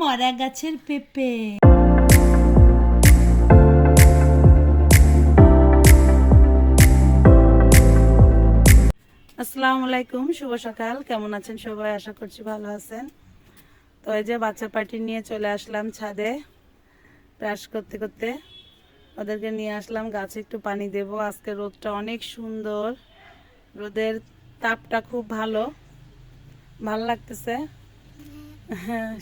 মরা গাছের পেঁপে। আসসালামু আলাইকুম, শুভ সকাল। কেমন আছেন সবাই? আশা করছি ভালো আছেন। তো এই যে বাচ্চা পার্টি নিয়ে চলে আসলাম ছাদে ব্রাশ করতে করতে। ওদেরকে নিয়ে আসলাম, গাছে একটু পানি দেব। আজকে রোদটা অনেক সুন্দর। রোদের তাপটা খুব ভালো। ভালো লাগতেছে।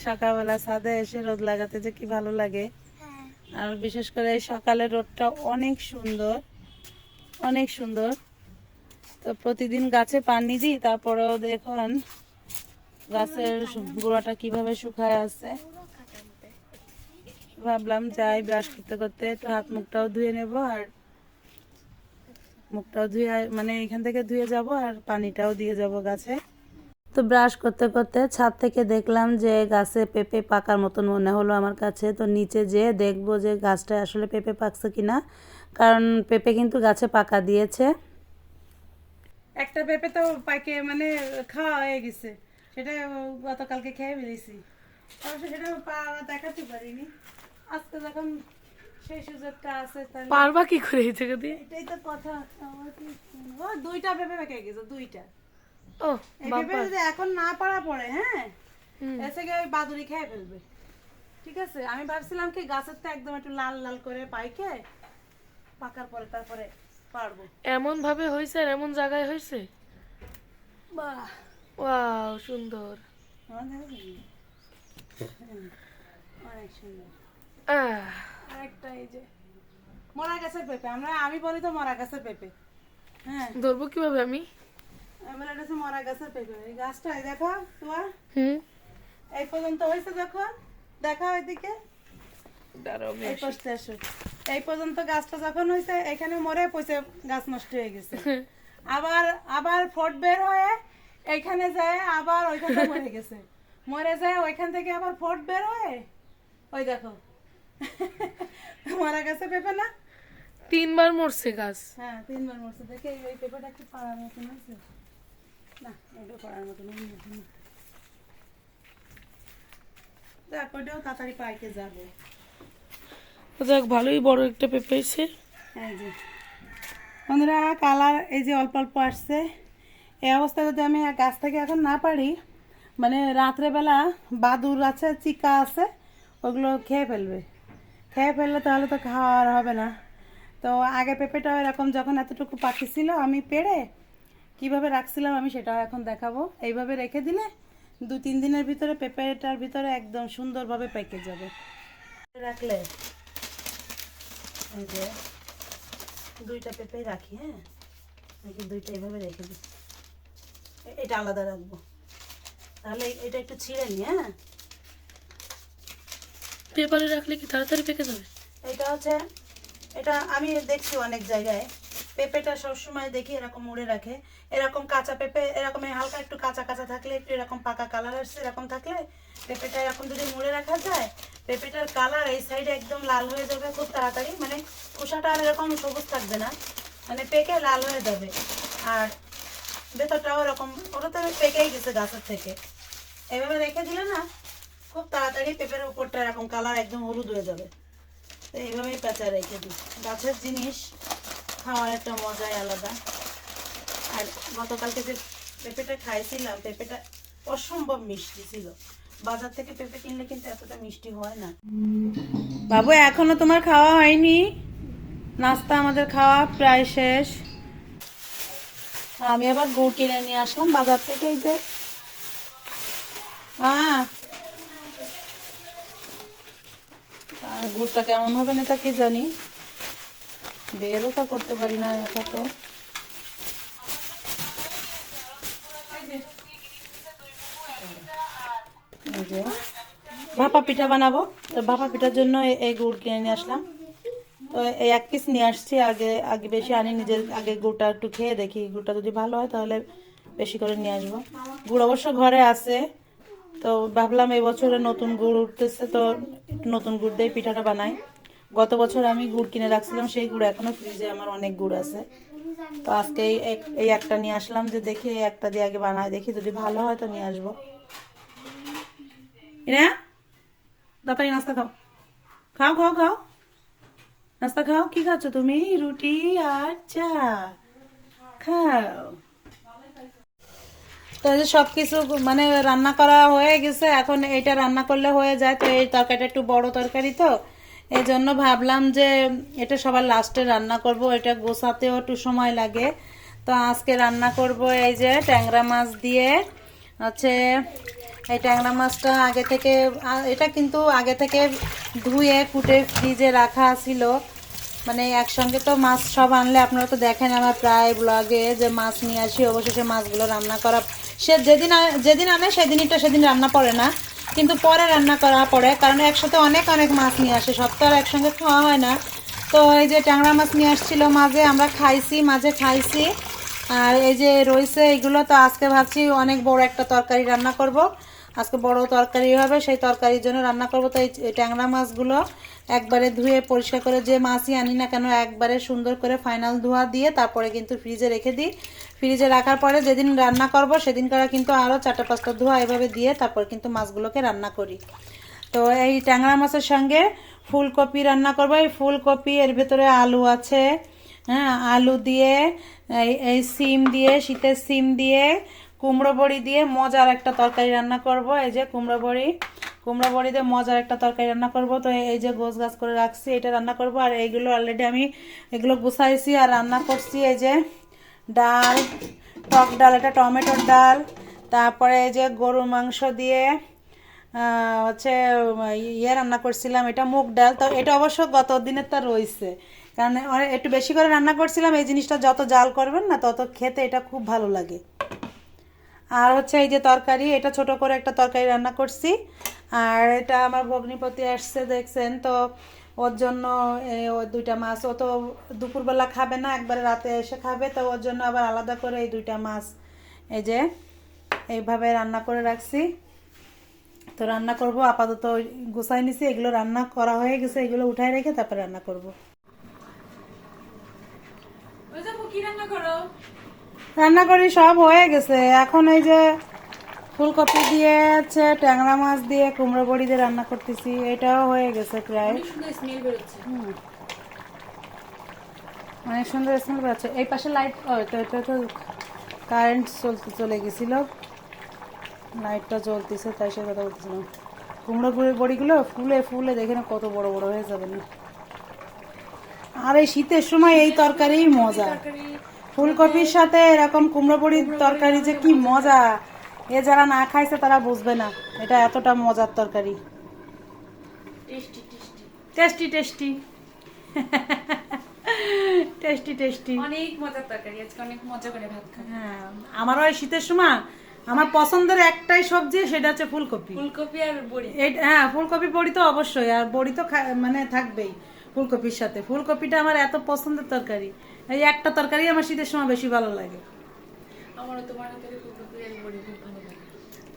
সকালবেলা ছাদে এসে রোদ লাগাতে যে কি ভালো লাগে। আর বিশেষ করে এই সকালের রোদটা অনেক সুন্দর অনেক সুন্দর। তো প্রতিদিন গাছে পানি দিই তারপরেও দেখুন গাছের গোড়াটা কীভাবে শুকায় আছে। ভাবলাম যাই ব্রাশ করতে করতে একটু হাত মুখটাও ধুয়ে নেব আর মুখটাও ধুয়ে মানে এখান থেকে ধুয়ে যাব আর পানিটাও দিয়ে যাব গাছে। তো ব্রাশ করতে করতে ছাদ থেকে দেখলাম যে গাছে পেঁপে পাকার মতন মনে হলো আমার কাছে। তো নিচে যেয়ে দেখব যে গাছটা আসলে পেঁপে পাকছে কিনা। কারণ পেঁপে কিন্তু গাছে পাকা দিয়েছে। একটা পেঁপে তো পাকে মানে খাওয়া হয়ে গেছে। সেটা গতকালকে খেয়ে ফেলেছি। অবশ্য সেটা পা- দেখাতে পারিনি। আজকে যখন সেই সুযোগটা আছে তাহলে পারবা কি করে এই জায়গা দিয়ে? এটাই তো কথা। দুইটা পেঁপে পেকে গেছে দুইটা। ও যদি এখন না পারা পড়ে হ্যাঁ? এসে গিয়ে বাদুড়ি খেয়ে ফেলবে। ঠিক আছে? আমি ভাবছিলাম কি গাছের তো একদম একটু লাল লাল করে পাইকে পাকার পরে তারপরে পারব। এমন ভাবে হয়েছে আর এমন জায়গায় হয়েছে বাহ। ওয়াও সুন্দর। হুম, অনেক সুন্দর। আরেকটা এই যে মরা গাছের পেঁপে। আমরা আমি বলি তো মরা গাছের পেঁপে। হ্যাঁ। ধরবো কীভাবে আমি? এবার এটা মরা গাছের পেঁপে এই গাছটা এই দেখো তোমার? হুম। এই পর্যন্ত হয়েছে যখন? দেখা ওইদিকে এই পাশে আসো। এই পর্যন্ত গাছটা যখন হয়েছে এখানে মরে পয়সা গাছ নষ্ট হয়ে গেছে। আবার আবার ফট বের হয়ে এইখানে যায় আবার ওইখানে মরে গেছে। মরে যায় ওইখান থেকে আবার ফট বের হয়ে ওই দেখো। মারা গেছে পেঁপে না? তিনবার মরছে গাছ। হ্যাঁ তিনবার মরছে। দেখে এই- পেঁপেটা কি পাড়ার মতন হয়েছে? না এটা পাড়ার মতন হয়নি এখনও। দেখ ওইটাও তাড়াতাড়ি পাইতে যাবে। যাক ভালোই বড় একটা পেঁপে হয়েছে এই যে। বন্ধুরা কালার এই যে অল্প অল্প আসছে। এই অবস্থায় যদি আমি গাছ থেকে এখন না পারি মানে রাত্রেবেলা বাদুর আছে চিকা আছে ওগুলো খেয়ে ফেলবে। খেয়ে ফেললে তাহলে তো খাওয়া আর হবে না। তো আগে পেঁপেটাও এরকম যখন এতটুকু পাখি ছিল আমি পেড়ে কীভাবে রাখছিলাম আমি সেটাও এখন দেখাবো। এইভাবে রেখে দিলে দু তিন দিনের ভিতরে পেঁপেটার ভিতরে একদম সুন্দরভাবে পেকে যাবে। রাখলে এই যে দুইটা পেঁপে রাখি হ্যাঁ? নাকি দুইটা এইভাবে রেখে দিই। এটা আলাদা রাখব। তাহলে এটা একটু ছিঁড়ে নি হ্যাঁ? পেপারে রাখলে কি তাড়াতাড়ি পেকে যাবে? এটা হচ্ছে এটা আমি দেখছি অনেক জায়গায়। পেঁপেটা সবসময় দেখি এরকম মুড়ে রাখে। এরকম কাঁচা পেঁপে, এরকম হালকা একটু কাঁচা কাঁচা থাকলে, একটু এরকম পাকা কালার আসছে এরকম থাকলে পেঁপেটা এরকম যদি মুড়ে রাখা যায়, পেঁপেটার কালার এই সাইডে একদম লাল হয়ে যাবে খুব তাড়াতাড়ি। মানে খোসাটা আর এরকম সবুজ থাকবে না। মানে পেকে লাল হয়ে যাবে। আর ভেতরটাও এরকম, ওটা তো পেকেই গেছে গাছের থেকে। এভাবে রেখে দিলে না খুব তাড়াতাড়ি পেঁপের উপরটা এরকম কালার একদম হলুদ হয়ে যাবে। তো এইভাবেই পেঁচা রেখে দিই। গাছের জিনিস খাওয়ার একটা মজাই আলাদা। আর গতকালকে যে পেঁপেটা খাইছিলাম পেঁপেটা অসম্ভব মিষ্টি ছিল। বাজার থেকে পেঁপে কিনলে কিন্তু এতটা মিষ্টি হয় না। বাবু এখনও তোমার খাওয়া হয়নি? নাস্তা আমাদের খাওয়া প্রায় শেষ। আমি আবার গুড় কিনে নিয়ে আসলাম বাজার থেকে এই যে। হ্যাঁ গুড়টা কেমন হবে না তা কি জানি। বেরও তো করতে পারি না এটাতে এই যে, ভাপা পিঠা বানাবো। তো ভাপা পিঠার জন্য এই গুড় কিনে নিয়ে আসলাম। তো এই এক পিস নিয়ে আসছি। আগে আগে বেশি আনি নিজের আগে গুড়টা একটু খেয়ে দেখি গুড়টা যদি ভালো হয় তাহলে বেশি করে নিয়ে আসব। গুড় অবশ্য ঘরে আছে। তো ভাবলাম এই বছরে নতুন গুড় উঠতেছে তো নতুন গুড় দিয়ে পিঠাটা বানাই। গত বছর আমি গুড় কিনে রাখছিলাম, সেই গুড় এখনও ফ্রিজে আমার অনেক গুড় আছে। তো আজকে এই একটা নিয়ে আসলাম যে দেখি এই একটা দিয়ে আগে বানাই, দেখি যদি ভালো হয় তো নিয়ে আসব। নাস্তা খাও। খাও খাও খাও। নাস্তা খাও, কি খাচ্ছ তুমি? রুটি আর চা। খাও। তো যে সব কিছু মানে রান্না করা হয়ে গেছে, এখন এটা রান্না করলে হয়ে যায়, তো এই তরকারিটা একটু বড় তরকারি তো। এই জন্য ভাবলাম যে এটা সবার লাস্টে রান্না করব, এটা গোছাতেও একটু সময় লাগে। তো আজকে রান্না করব এই যে ট্যাংরা মাছ দিয়ে, হচ্ছে এই ট্যাংরা মাছটা আগে থেকে, এটা কিন্তু আগে থেকে ধুয়ে, কুটে, ফ্রিজে রাখা ছিল। মানে একসঙ্গে তো মাছ সব আনলে, আপনারা তো দেখেন আমার প্রায় ব্লগে যে মাছ নিয়ে আসি, অবশেষে মাছগুলো রান্না করা, সে যেদিন যেদিন আনে সেদিনটা সেদিন রান্না পড়ে না। কিন্তু পরে রান্না করা পড়ে, কারণ একসাথে অনেক অনেক মাছ নিয়ে আসে সব তো আর একসঙ্গে খাওয়া হয় না। তো এই যে ট্যাংরা মাছ নিয়ে আসছিল মাঝে, আমরা খাইছি, মাঝে খাইছি। আর এই যে রয়েছে এগুলো, তো আজকে ভাবছি অনেক বড় একটা তরকারি রান্না করব। আজকে বড় তরকারি হবে, সেই তরকারির জন্য রান্না করব, তো এই ট্যাংরা মাছগুলো। একবারে ধুয়ে পরিষ্কার করে যে মাছই আনি না কেন, একবারে সুন্দর করে ফাইনাল ধোয়া দিয়ে তারপরে কিন্তু ফ্রিজে রেখে দিই। ফ্রিজে রাখার পরে যেদিন রান্না করব সেদিন করা কিন্তু আরও চারটা পাঁচটা ধোয়া এভাবে দিয়ে তারপর কিন্তু মাছগুলোকে রান্না করি। তো এই ট্যাংরা মাছের সঙ্গে ফুলকপি রান্না করব। এই ফুলকপি, এর ভেতরে আলু আছে হ্যাঁ আলু দিয়ে এই সিম দিয়ে, শীতের সিম দিয়ে, কুমড়ো বড়ি দিয়ে মজার একটা তরকারি রান্না করব। এই যে কুমড়ো বড়ি কুমড়ো বড়ি দিয়ে মজার একটা তরকারি রান্না করব। তো এই যে গোছ গাছ করে রাখছি, এটা রান্না করব। আর এইগুলো অলরেডি আমি এগুলো গুছাইছি আর রান্না করছি এই যে ডাল, টক ডাল, এটা টমেটোর ডাল। তারপরে এই যে গরুর মাংস দিয়ে হচ্ছে ইয়ে রান্না করছিলাম, এটা মুগ ডাল। তো এটা অবশ্য গত দিনের তা রয়েছে। কারণ একটু বেশি করে রান্না করছিলাম, এই জিনিসটা যত জাল করবেন না, তত খেতে এটা খুব ভালো লাগে। আর হচ্ছে এই যে তরকারি, এটা ছোট করে একটা তরকারি রান্না করছি। আর এটা আমার ভগ্নিপতি আসছে দেখছেন তো? ওর জন্য দুইটা মাছ ও তো দুপুরবেলা খাবে না একবারে রাতে এসে খাবে তো ওর জন্য আবার আলাদা করে এই দুইটা মাছ। এই যে এইভাবে রান্না করে রাখছি। তো রান্না করব আপাতত গুছাই নিছি এগুলো রান্না করা হয়ে গেছে এগুলো উঠাই রেখে তারপর রান্না করব। রান্না করি? সব হয়ে গেছে এখন এই যে ফুলকপি দিয়ে আছে ট্যাংরা মাছ দিয়ে কুমড়ো বড়ি দিয়ে রান্না করতেছি। এটাও হয়ে গেছে প্রায়। অনেক সুন্দর স্মেল বেরোচ্ছে। এই পাশে লাইট তো এটা তো কারেন্ট চলতে চলে গেছিল। লাইটটা জ্বলতেছে তাই সে কথা বলতেছিলাম কুমড়ো গুঁড়ির বড়িগুলো ফুলে ফুলে দেখে না কত বড় বড় হয়ে যাবে না। আর এই শীতের সময় এই তরকারিই মজা। ফুলকপির সাথে এরকম কুমড়ো বড়ির তরকারি যে কি মজা। এ যারা না খাইছে তারা বুঝবে না। এটা এতটা মজার তরকারি। Tasty tasty. Tasty tasty. অনেক মজার তরকারি আজকে অনেক মজা করে ভাত খাব। হ্যাঁ আমারও এই শীতের সময় আমার পছন্দের একটাই সবজি সেটা হচ্ছে ফুলকপি। ফুলকপি আর বড়ি। হ্যাঁ ফুলকপি বড়ি তো অবশ্যই আর বড়ি তো মানে থাকবেই ফুলকপির সাথে। ফুলকপিটা আমার এত পছন্দের তরকারি। এই একটা তরকারি আমার শীতের সময় বেশি ভালো লাগে। আমারও তোমার হাতের ফুলকপি আর বড়ি খুব ভালো লাগে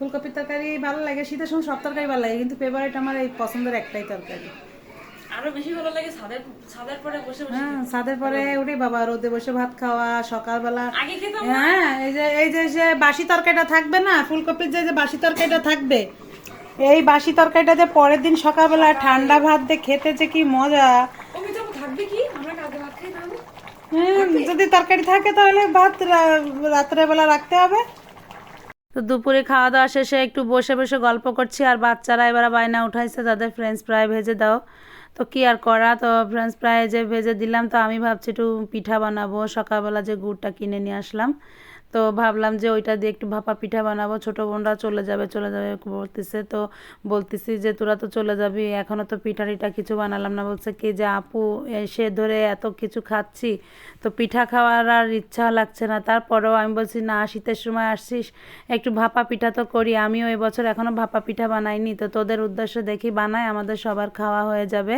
ফুলকপির তরকারি ভালো লাগে শীতের সময় সব তরকারি ভালো লাগে কিন্তু ফেভারিট আমার এই পছন্দের একটাই তরকারি। আরও বেশি ভালো লাগে ছাদের ছাদের পরে বসে বসে হ্যাঁ ছাদের পরে উঠে বাবা রোদে বসে ভাত খাওয়া সকালবেলা আগে খেতাম হ্যাঁ এই যে এই যে যে বাসি তরকারিটা থাকবে না ফুলকপির যে যে বাসি তরকারিটা থাকবে এই বাসি তরকারিটা যে পরের দিন সকালবেলা ঠান্ডা ভাত দিয়ে খেতে যে কি মজা। থাকবে কি? আমরা কালকে ভাত খাই হ্যাঁ, যদি তরকারি থাকে তাহলে ভাত রাত্রে বেলা রাখতে হবে। তো দুপুরে খাওয়া দাওয়া শেষে একটু বসে বসে গল্প করছি আর বাচ্চারা এবার বায়না উঠাইছে, তাদের ফ্রেঞ্চ ফ্রাই ভেজে দাও। তো কি আর করা? তো ফ্রেঞ্চ ফ্রাই যে ভেজে দিলাম, তো আমি ভাবছি একটু পিঠা বানাবো। সকালবেলা যে গুড়টা কিনে নিয়ে আসলাম। তো ভাবলাম যে ওইটা দিয়ে একটু ভাপা পিঠা বানাবো। ছোটো বোনরা চলে যাবে চলে যাবে বলতেছে, তো বলতেছি যে তোরা তো চলে যাবি এখনও তো পিঠা টিঠা কিছু বানালাম না। বলছে, কি যে আপু সে ধরে এত কিছু খাচ্ছি, তো পিঠা খাওয়ার আর ইচ্ছা লাগছে না। তারপরেও আমি বলছি, না, শীতের সময় আসছিস, একটু ভাপা পিঠা তো করি। আমিও এবছর এখনও ভাপা পিঠা বানাইনি, তো তোদের উদ্দেশ্যে দেখি বানাই আমাদের সবার খাওয়া হয়ে যাবে।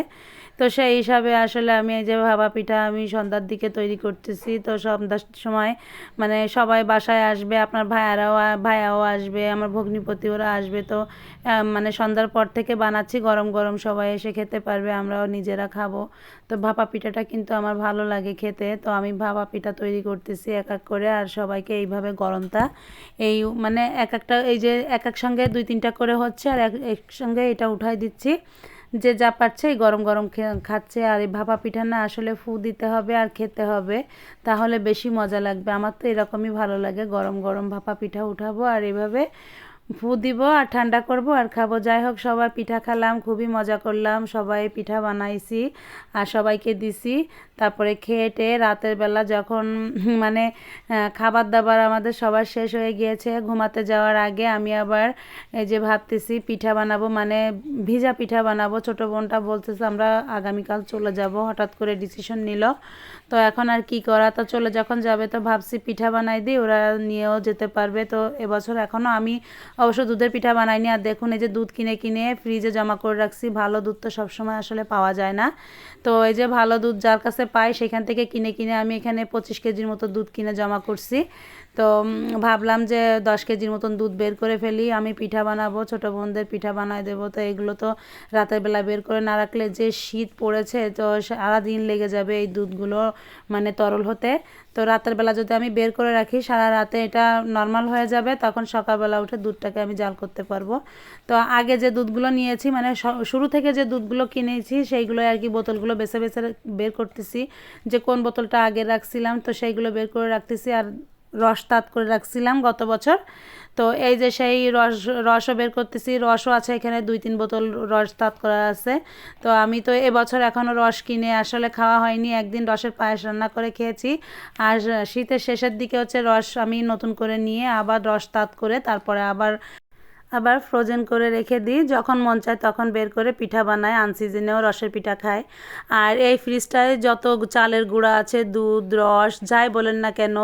তো সেই হিসাবে আসলে আমি এই যে ভাপা পিঠা আমি সন্ধ্যার দিকে তৈরি করতেছি। তো সন্ধ্যার সময় মানে সবাই বাসায় আসবে, আপনার ভাইয়ারাও ভাইয়াও আসবে, আমার ভগ্নিপতি ওরা আসবে। তো মানে সন্ধ্যার পর থেকে বানাচ্ছি, গরম গরম সবাই এসে খেতে পারবে, আমরাও নিজেরা খাব। তো ভাপা পিঠাটা কিন্তু আমার ভালো লাগে খেতে। তো আমি ভাপা পিঠা তৈরি করতেছি এক এক করে আর সবাইকে এইভাবে গরমটা এই মানে এক একটা, এই যে এক এক সঙ্গে দুই তিনটা করে হচ্ছে আর এক, একসঙ্গে এটা উঠাই দিচ্ছি। যে যা পারছে গরম গরম খাচ্ছে আর এই ভাপা পিঠা না আসলে ফু দিতে হবে আর খেতে হবে, তাহলে বেশি মজা লাগবে। আমার তো এরকমই ভালো লাগে, গরম গরম ভাপা পিঠা উঠাবো আর এভাবে ফু দিব আর ঠান্ডা করব আর খাব। যাই হোক সবাই পিঠা খেলাম, খুবই মজা করলাম, সবাই পিঠা বানাইছি আর সবাইকে দিছি। তারপরে খেয়ে টেয়ে রাতের বেলা যখন মানে খাবার দাবার আমাদের সবার শেষ হয়ে গিয়েছে, ঘুমাতে যাওয়ার আগে আমি আবার এই যে ভাবতেছি পিঠা বানাবো মানে ভিজা পিঠা বানাবো। ছোট বোনটা বলতেছে, আমরা আগামীকাল চলে যাব। হঠাৎ করে ডিসিশন নিল। তো এখন আর কি করা? তো চলে যখন যাবে, তো ভাবছি পিঠা বানাই দিই, ওরা নিয়েও যেতে পারবে। তো এবছর এখনও আমি অবশ্য দুধের পিঠা বানাইনি। আর দেখুন, এই যে দুধ কিনে কিনে ফ্রিজে জমা করে রাখছি, ভালো দুধ তো সবসময় আসলে পাওয়া যায় না। তো এই যে ভালো দুধ, যার কাছে পাই সেখান থেকে কিনে কিনে আমি এখানে পঁচিশ কেজির মতো দুধ কিনে জমা করছি। তো ভাবলাম যে দশ কেজির মতন দুধ বের করে ফেলি, আমি পিঠা বানাবো, ছোটো বোনদের পিঠা বানাই দেবো, তো এগুলো তো রাতের বেলা বের করে না রাখলে যে শীত পড়েছে, তো সারাদিন লেগে যাবে এই দুধগুলো মানে তরল হতে। তো রাতের বেলা যদি আমি বের করে রাখি, সারা রাতে এটা নর্মাল হয়ে যাবে, তখন সকালবেলা উঠে দুধটাকে আমি জাল করতে পারব। তো আগে যে দুধগুলো নিয়েছি মানে শুরু থেকে যে দুধগুলো কিনেছি, সেইগুলো আর কি বোতলগুলো বেছে বেছে বের করতেছি, যে কোন বোতলটা আগে রাখছিলাম, তো সেইগুলো বের করে রাখতেছি, আর রস তাত করে রাখছিলাম গত বছর। তো এই যে সেই রস, রসও বের করতেছি। রসও আছে এখানে, দুই তিন বোতল রস তাত করা আছে। তো আমি তো এবছর এখনও রস কিনে আসলে খাওয়া হয়নি। একদিন রসের পায়েস রান্না করে খেয়েছি। আর শীতের শেষের দিকে হচ্ছে রস আমি নতুন করে নিয়ে আবার রস তাত করে তারপরে আবার আবার ফ্রোজেন করে রেখে দিই। যখন মন চায় তখন বের করে পিঠা বানায় আনসিজনেও রসের পিঠা খায় আর এই ফ্রিজটায় যত চালের গুঁড়া আছে, দুধ, রস, যাই বলেন না কেন,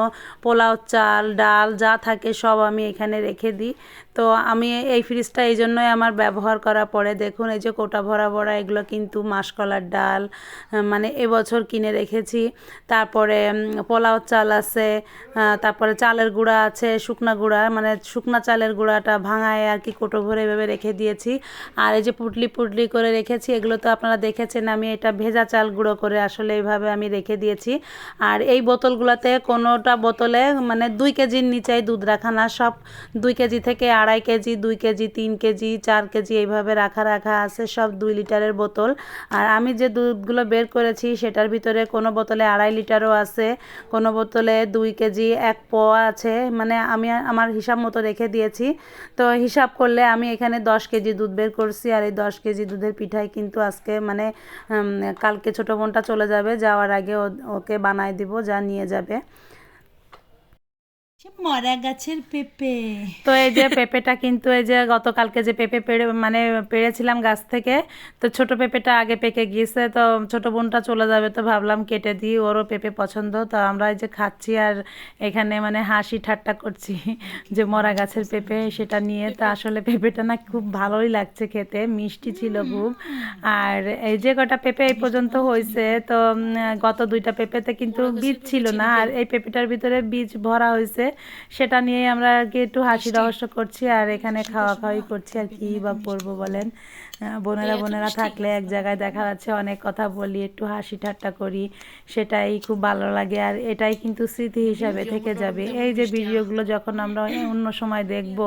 পোলাও, চাল, ডাল, যা থাকে সব আমি এখানে রেখে দিই। তো আমি এই ফ্রিজটা এই জন্যই আমার ব্যবহার করা পড়ে দেখুন, এই যে কোটা ভরা ভরা, এগুলো কিন্তু মাসকলার ডাল মানে এবছর কিনে রেখেছি। তারপরে পোলাও চাল আছে তারপরে চালের গুঁড়া আছে, শুকনা গুঁড়া মানে শুকনা চালের গুঁড়াটা ভাঙায় আর কি কোটো ভরে এভাবে রেখে দিয়েছি। আর এই যে পুটলি পুটলি করে রেখেছি, এগুলো তো আপনারা দেখেছেন, আমি এটা ভেজা চাল গুঁড়ো করে আসলে এইভাবে আমি রেখে দিয়েছি। আর এই বোতলগুলোতে কোনোটা বোতলে মানে দুই কেজির নিচেই দুধ রাখা না, সব দুই কেজি থেকে আড়াই কেজি, দুই কেজি, তিন কেজি, চার কেজি এইভাবে রাখা রাখা আছে, সব দুই লিটারের বোতল। আর আমি যে দুধগুলো বের করেছি সেটার ভিতরে কোনো বোতলে আড়াই লিটারও আছে, কোনো বোতলে দুই কেজি, এক পোয়া আছে মানে আমি আমার হিসাব মতো রেখে দিয়েছি। তো হিসাব করলে আমি এখানে দশ কেজি দুধ বের করছি আর এই দশ কেজি দুধের পিঠাই কিন্তু আজকে মানে কালকে ছোটো বোনটা চলে যাবে, যাওয়ার আগে ওকে বানাই দিব, যা নিয়ে যাবে। মরা গাছের পেঁপে। তো এই যে পেঁপেটা কিন্তু এই যে গতকালকে যে পেঁপে পেড়ে মানে পেড়েছিলাম গাছ থেকে তো ছোট পেঁপেটা আগে পেকে গিয়েছে তো ছোট বোনটা চলে যাবে তো ভাবলাম কেটে দিই ওরও পেঁপে পছন্দ তো আমরা এই যে খাচ্ছি আর এখানে মানে হাসি ঠাট্টা করছি যে মরা গাছের পেঁপে সেটা নিয়ে তো আসলে পেঁপেটা না খুব ভালোই লাগছে খেতে মিষ্টি ছিল খুব। আর এই যে কটা পেঁপে এই পর্যন্ত হয়েছে তো গত দুইটা পেঁপেতে কিন্তু বীজ ছিল না আর এই পেঁপেটার ভিতরে বীজ ভরা হয়েছে সেটা নিয়ে আমরা আর কি একটু হাসি রহস্য করছি আর এখানে খাওয়া খাওয়াই করছি আর কি বা করব বলেন। বোনেরা বোনেরা থাকলে এক জায়গায় দেখা যাচ্ছে অনেক কথা বলি একটু হাসি ঠাট্টা করি সেটাই খুব ভালো লাগে। আর এটাই কিন্তু স্মৃতি হিসাবে থেকে যাবে। এই যে ভিডিওগুলো যখন আমরা অন্য সময় দেখব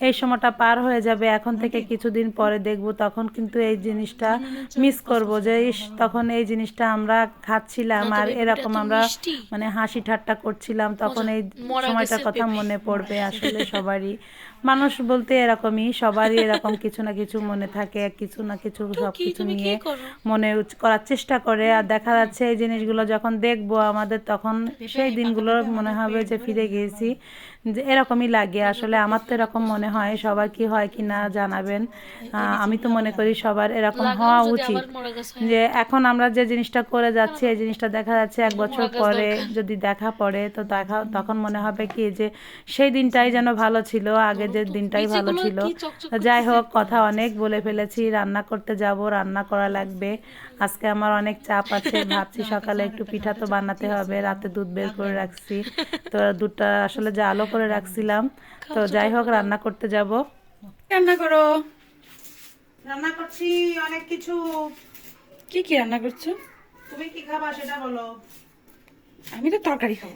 এই সময়টা পার হয়ে যাবে এখন থেকে কিছুদিন পরে দেখব তখন কিন্তু এই জিনিসটা মিস করব যে ইস তখন এই জিনিসটা আমরা খাচ্ছিলাম আর এরকম আমরা মানে হাসি ঠাট্টা করছিলাম তখন এই সময়টার কথা মনে পড়বে আসলে সবারই। মানুষ বলতে এরকমই সবারই এরকম কিছু না কিছু মনে থাকে কিছু না কিছু সব কিছু নিয়ে মনে করার চেষ্টা করে। আর দেখা যাচ্ছে এই জিনিসগুলো যখন দেখব আমাদের তখন সেই দিনগুলো মনে হবে যে ফিরে গিয়েছি। যে এরকমই লাগে। আসলে আমার তো এরকম মনে হয় সবার কি হয় কি না জানাবেন। আমি তো মনে করি সবার এরকম হওয়া উচিত। যে এখন আমরা যে জিনিসটা করে যাচ্ছি এই জিনিসটা দেখা যাচ্ছে এক বছর পরে যদি দেখা পড়ে তো দেখা তখন মনে হবে কি যে সেই দিনটাই যেন ভালো ছিল আগে যে দিনটাই ভালো ছিল। যাই হোক কথা অনেক বলে ফেলেছি। রান্না করতে যাব রান্না করা লাগবে। আজকে আমার অনেক চাপ আছে ভাবছি সকালে একটু পিঠা তো বানাতে হবে রাতে দুধ বের করে রাখছি। তো দুধটা আসলে জালও করে রাখছিলাম। তো যাই হোক রান্না করতে যাব। রান্না করো। রান্না করছি অনেক কিছু। কি কি রান্না করছ? তুমি কি খাবা সেটা বলো। আমি তো তরকারি খাব।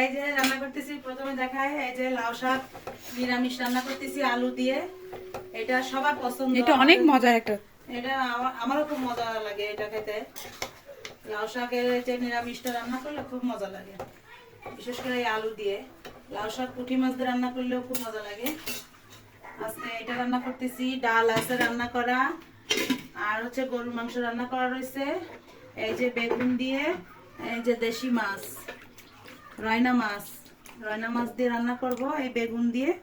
এই যে রান্না করতেছি প্রথমে দেখায় এই যে লাউ শাক নিরামিষ রান্না করতেছি আলু দিয়ে। এটা সবার পছন্দ। এটা অনেক মজার একটা এটা আমার- আমারও খুব মজা লাগে এটা খেতে। লাউ শাকের যে নিরামিষটা রান্না করলে খুব মজা লাগে। বিশেষ করে এই আলু দিয়ে। লাউ শাক, পুঁটি মাছ দিয়ে রান্না করলেও খুব মজা লাগে। আজকে এটা রান্না করতেছি, ডাল আছে রান্না করা। আর হচ্ছে গরুর মাংস রান্না করা রয়েছে। এই যে বেগুন দিয়ে, এই যে দেশি মাছ, রয়না মাছ। রয়না মাছ দিয়ে রান্না করব, এই বেগুন দিয়ে।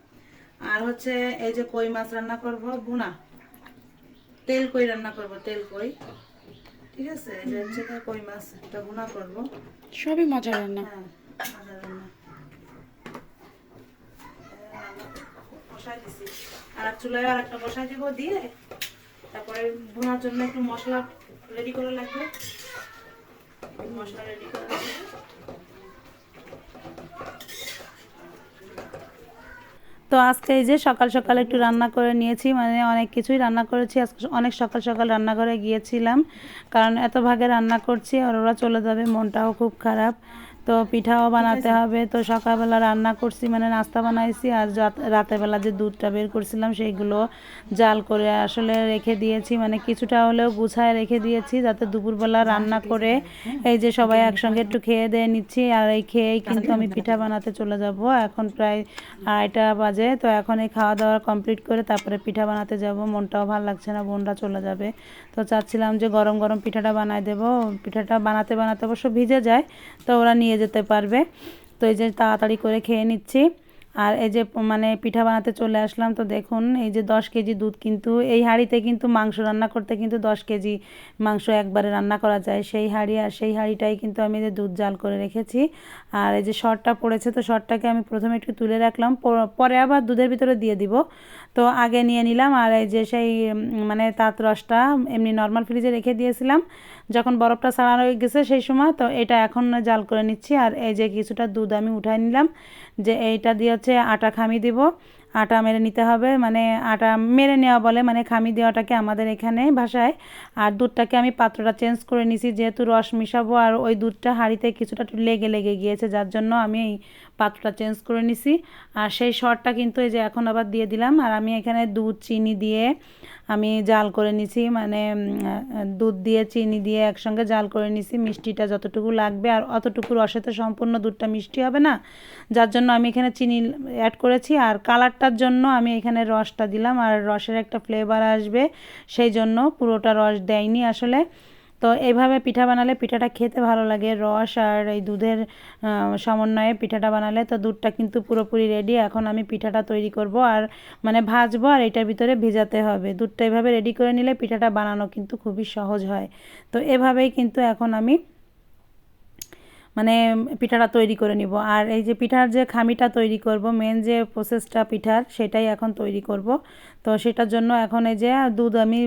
আর হচ্ছে এই যে কই মাছ রান্না করব বুনা তেল কই রান্না করব? তেল কই। ঠিক আছে যে হচ্ছে কই মাছ এটা বুনা করব। সবই মজার রান্না। হ্যাঁ রান্না। বসাই দিছি। আর এক চুলায় আর একটা বসাই দিব দিয়ে তারপরে বোনার জন্য একটু মশলা রেডি করা লাগবে। মশলা রেডি করা লাগবে। তো আজকে এই যে সকাল সকাল একটু রান্না করে নিয়েছি মানে অনেক কিছুই রান্না করেছি। আজকে অনেক সকাল সকাল রান্নাঘরে গিয়েছিলাম, কারণ এত ভাগে রান্না করছি আর ওরা চলে যাবে, মনটাও খুব খারাপ। তো পিঠাও বানাতে হবে। তো সকালবেলা রান্না করছি মানে নাস্তা বানাইছি আর রাত- রাতেরবেলা যে দুধটা বের করছিলাম সেইগুলো জাল করে আসলে রেখে দিয়েছি। মানে কিছুটা হলেও গুছায় রেখে দিয়েছি যাতে দুপুরবেলা রান্না করে এই যে সবাই একসঙ্গে একটু খেয়ে দিয়ে নিচ্ছি আর এই খেয়েই কিন্তু আমি পিঠা বানাতে চলে যাব। এখন প্রায় আড়াইটা বাজে তো এখন এই খাওয়া দাওয়া কমপ্লিট করে তারপরে পিঠা বানাতে যাব। মনটাও ভালো লাগছে না বোনরা চলে যাবে। তো চাচ্ছিলাম যে গরম গরম পিঠাটা বানাই দেবো। পিঠাটা বানাতে বানাতে অবশ্য ভিজে যায় তো ওরা নিয়ে যেতে পারবে। তো এই যে তাড়াতাড়ি করে খেয়ে নিচ্ছি। আর এই যে মানে পিঠা বানাতে চলে আসলাম, তো দেখুন, এই যে দশ কেজি দুধ কিন্তু, এই হাঁড়িতে কিন্তু মাংস রান্না করতে কিন্তু দশ কেজি মাংস একবারে রান্না করা যায়। সেই হাঁড়ি আর সেই হাঁড়িটাই কিন্তু আমি যে দুধ জাল করে রেখেছি। আর এই যে শর্টটা পড়েছে, তো শর্টটাকে আমি প্রথমে একটু তুলে রাখলাম। পরে আবার দুধের ভিতরে দিয়ে দিব। তো আগে নিয়ে নিলাম, আর এই যে সেই মানে তাঁত রসটা এমনি নর্মাল ফ্রিজে রেখে দিয়েছিলাম। যখন বরফটা ছাড়ানো হয়ে গেছে সেই সময়, তো এটা এখন জাল করে নিচ্ছি। আর এই যে কিছুটা দুধ আমি উঠাই নিলাম, যে এইটা দিয়ে হচ্ছে আটা খামি দিব। আটা মেরে নিতে হবে মানে আটা মেরে নেওয়া বলে মানে খামি দেওয়াটাকে আমাদের এখানে ভাষায়। আর দুধটাকে আমি পাত্রটা চেঞ্জ করে নিছি, যেহেতু রস মিশাবো, আর ওই দুধটা হাঁড়িতে কিছুটা লেগে লেগে গিয়েছে, যার জন্য আমি এই পাত্রটা চেঞ্জ করে নিছি। আর সেই শর্টটা কিন্তু এই যে এখন আবার দিয়ে দিলাম। আর আমি এখানে দুধ, চিনি দিয়ে আমি জাল করে নিছি মানে দুধ দিয়ে, চিনি দিয়ে একসঙ্গে জাল করে নিছি। মিষ্টিটা যতটুকু লাগবে, আর অতটুকু রসে তো সম্পূর্ণ দুধটা মিষ্টি হবে না। যার জন্য আমি এখানে চিনি অ্যাড করেছি, আর কালারটার জন্য আমি এখানে রসটা দিলাম। আর রসের একটা ফ্লেভার আসবে, সেই জন্য পুরোটা রস দেয়নি আসলে। তো এইভাবে পিঠা বানালে পিঠাটা খেতে ভালো লাগে। রস আর এই দুধের সমন্বয়ে পিঠাটা বানালে তো দুধটা কিন্তু পুরোপুরি রেডি এখন আমি পিঠাটা তৈরি করব আর মানে ভাজবো আর এটার ভিতরে ভেজাতে হবে। দুধটা এভাবে রেডি করে নিলে পিঠাটা বানানো কিন্তু খুবই সহজ হয়। তো এভাবেই কিন্তু এখন আমি মানে পিঠাটা তৈরি করে নিব। আর এই যে পিঠার যে খামিটা তৈরি করব মেন যে প্রসেসটা পিঠার, সেটাই এখন তৈরি করব। তো সেটার জন্য এখন এই যে দুধ আমি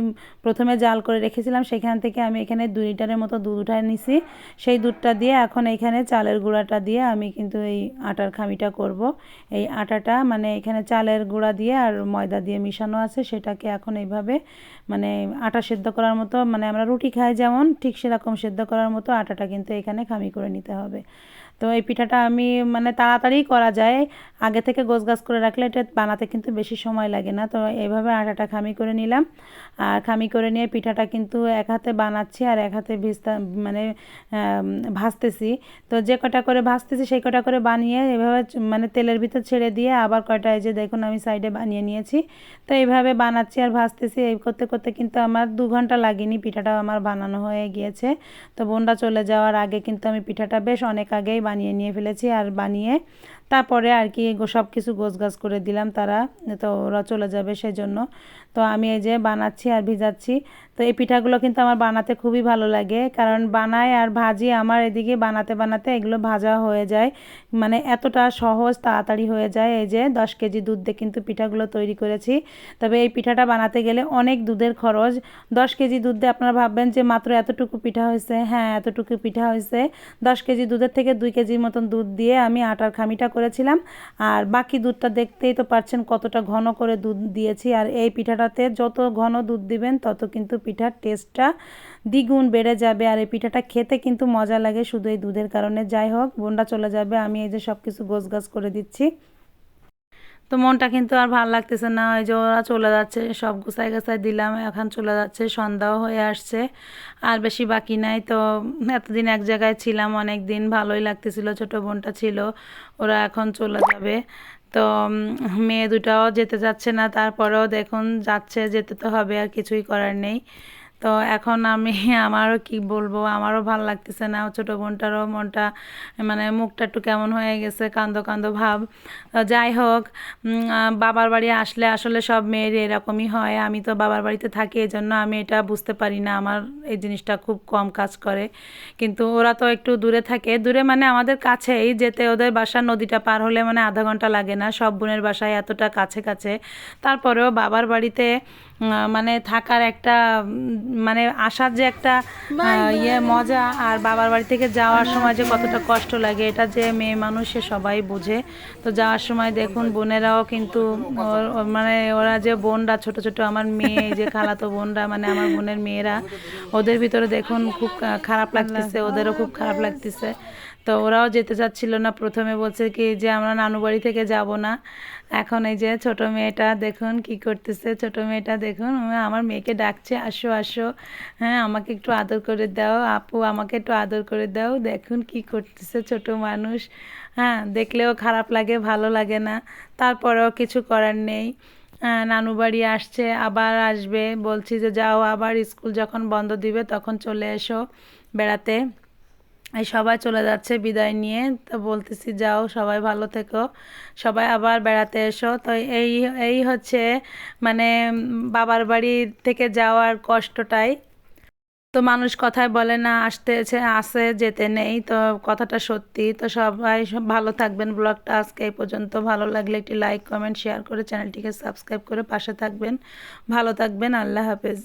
প্রথমে জাল করে রেখেছিলাম, সেখান থেকে আমি এখানে দুই লিটারের মতো দুধ উঠায় নিছি। সেই দুধটা দিয়ে এখন এখানে চালের গুঁড়াটা দিয়ে আমি কিন্তু এই আটার খামিটা করব। এই আটাটা মানে এখানে চালের গুঁড়া দিয়ে আর ময়দা দিয়ে মিশানো আছে, সেটাকে এখন এইভাবে মানে আটা সেদ্ধ করার মতো মানে আমরা রুটি খাই যেমন, ঠিক সেরকম সেদ্ধ করার মতো আটাটা কিন্তু এখানে খামি করে নিতে হবে। তো এই পিঠাটা আমি মানে তাড়াতাড়ি করা যায়। আগে থেকে গোছ গাছ করে রাখলে এটা বানাতে কিন্তু বেশি সময় লাগে না। তো এইভাবে আটাটা খামি করে নিলাম। আর খামি করে নিয়ে পিঠাটা কিন্তু এক হাতে বানাচ্ছি আর এক হাতে ভিজতা মানে ভাজতেছি। তো যে কটা করে ভাজতেছি সেই কটা করে বানিয়ে এভাবে মানে তেলের ভিতর ছেড়ে দিয়ে আবার কয়টা, এই যে দেখুন আমি সাইডে বানিয়ে নিয়েছি। তো এইভাবে বানাচ্ছি আর ভাজতেছি। এই করতে করতে কিন্তু আমার দু ঘণ্টা লাগেনি পিঠাটা আমার বানানো হয়ে গিয়েছে। তো বোনরা চলে যাওয়ার আগে কিন্তু আমি পিঠাটা বেশ অনেক আগেই বানিয়ে নিয়ে ফেলেছি আর বানিয়ে তারপরে আর কি সব কিছু গোছগাছ করে দিলাম, তারা তো ওরা চলে যাবে সেই জন্য তো আমি এই যে বানাচ্ছি আর ভিজাচ্ছি। তো এই পিঠাগুলো কিন্তু আমার বানাতে খুবই ভালো লাগে, কারণ বানাই আর ভাজি আমার এদিকে বানাতে বানাতে এগুলো ভাজা হয়ে যায়। মানে এতটা সহজ তাড়াতাড়ি হয়ে যায়, এই যে দশ কেজি দুধ দিয়ে কিন্তু পিঠাগুলো তৈরি করেছি। তবে এই পিঠাটা বানাতে গেলে অনেক দুধের খরচ। দশ কেজি দুধ দিয়ে আপনারা ভাববেন যে মাত্র এতটুকু পিঠা হয়েছে। হ্যাঁ এতটুকু পিঠা হয়েছে। দশ কেজি দুধের থেকে দুই কেজির মতন দুধ দিয়ে আমি আটার খামিটা করেছিলাম। আর বাকি দুধটা দেখতেই তো পারছেন কতটা ঘন করে দুধ দিয়েছি। আর এই পিঠাটাতে যত ঘন দুধ দিবেন, তত কিন্তু পিঠার টেস্টটা দ্বিগুণ বেড়ে যাবে। আর এই পিঠাটা খেতে কিন্তু মজা লাগে শুধু এই দুধের কারণে। যাই হোক বোনটা চলে যাবে, আমি এই যে সব কিছু গোছ গাছ করে দিচ্ছি। তো মনটা কিন্তু আর ভালো লাগতেছে না, ওই যে ওরা চলে যাচ্ছে, সব গুছাই গাছাই দিলাম, এখন চলে যাচ্ছে, সন্ধ্যাও হয়ে আসছে, আর বেশি বাকি নাই, তো এতদিন এক জায়গায় ছিলাম, অনেক দিন ভালোই লাগতেছিল, ছোট বোনটা ছিল, ওরা এখন চলে যাবে, তো মেয়ে দুটাও যেতে যাচ্ছে না, তারপরেও দেখুন যাচ্ছে, যেতে তো হবে, আর কিছুই করার নেই তো এখন আমি আমারও কি বলব? আমারও ভালো লাগতেছে না। ছোটো বোনটারও মনটা মানে মুখটা একটু কেমন হয়ে গেছে, কান্দ কান্দ ভাব। যাই হোক বাবার বাড়ি আসলে আসলে সব মেয়ের এরকমই হয়। আমি তো বাবার বাড়িতে থাকি এই জন্য আমি এটা বুঝতে পারি না। আমার এই জিনিসটা খুব কম কাজ করে। কিন্তু ওরা তো একটু দূরে থাকে। দূরে মানে আমাদের কাছেই। যেতে ওদের বাসা নদীটা পার হলে মানে আধা ঘণ্টা লাগে না। সব বোনের বাসায় এতটা কাছে কাছে। তারপরেও বাবার বাড়িতে মানে থাকার একটা মানে আসার যে একটা ইয়ে মজা আর বাবার বাড়ি থেকে যাওয়ার সময় যে কতটা কষ্ট লাগে এটা যে মেয়ে মানুষ সে সবাই বোঝে। তো যাওয়ার সময় দেখুন বোনেরাও কিন্তু মানে ওরা যে বোনরা ছোট ছোট আমার মেয়ে যে খালাতো বোনরা মানে আমার বোনের মেয়েরা ওদের ভিতরে দেখুন খুব খারাপ লাগতেছে ওদেরও খুব খারাপ লাগতেছে। তো ওরাও যেতে চাচ্ছিল না। প্রথমে বলছে কি যে আমরা নানু বাড়ি থেকে যাব না। এখন এই যে ছোট মেয়েটা দেখুন কি করতেছে। ছোট মেয়েটা দেখুন আমার মেয়েকে ডাকছে আসো আসো। হ্যাঁ আমাকে একটু আদর করে দাও। আপু আমাকে একটু আদর করে দাও। দেখুন কি করতেছে ছোট মানুষ। হ্যাঁ দেখলেও খারাপ লাগে ভালো লাগে না। তারপরেও কিছু করার নেই। আহ, নানু বাড়ি আসছে আবার আসবে। বলছি যে যাও আবার স্কুল যখন বন্ধ দিবে তখন চলে এসো বেড়াতে। সবাই চলে যাচ্ছে বিদায় নিয়ে। তো বলতেছি, যাও, সবাই ভালো থেকো। সবাই আবার বেড়াতে এসো। তো এই এই হচ্ছে মানে বাবার বাড়ি থেকে যাওয়ার কষ্টটাই। তো মানুষ কথায় বলে না আসতেছে আসে, যেতে নেই। তো কথাটা সত্যি। তো সবাই সব ভালো থাকবেন। ব্লগটা আজকে এই পর্যন্ত। ভালো লাগলে একটি লাইক, কমেন্ট, শেয়ার করে চ্যানেলটিকে সাবস্ক্রাইব করে পাশে থাকবেন। ভালো থাকবেন। আল্লাহ হাফেজ।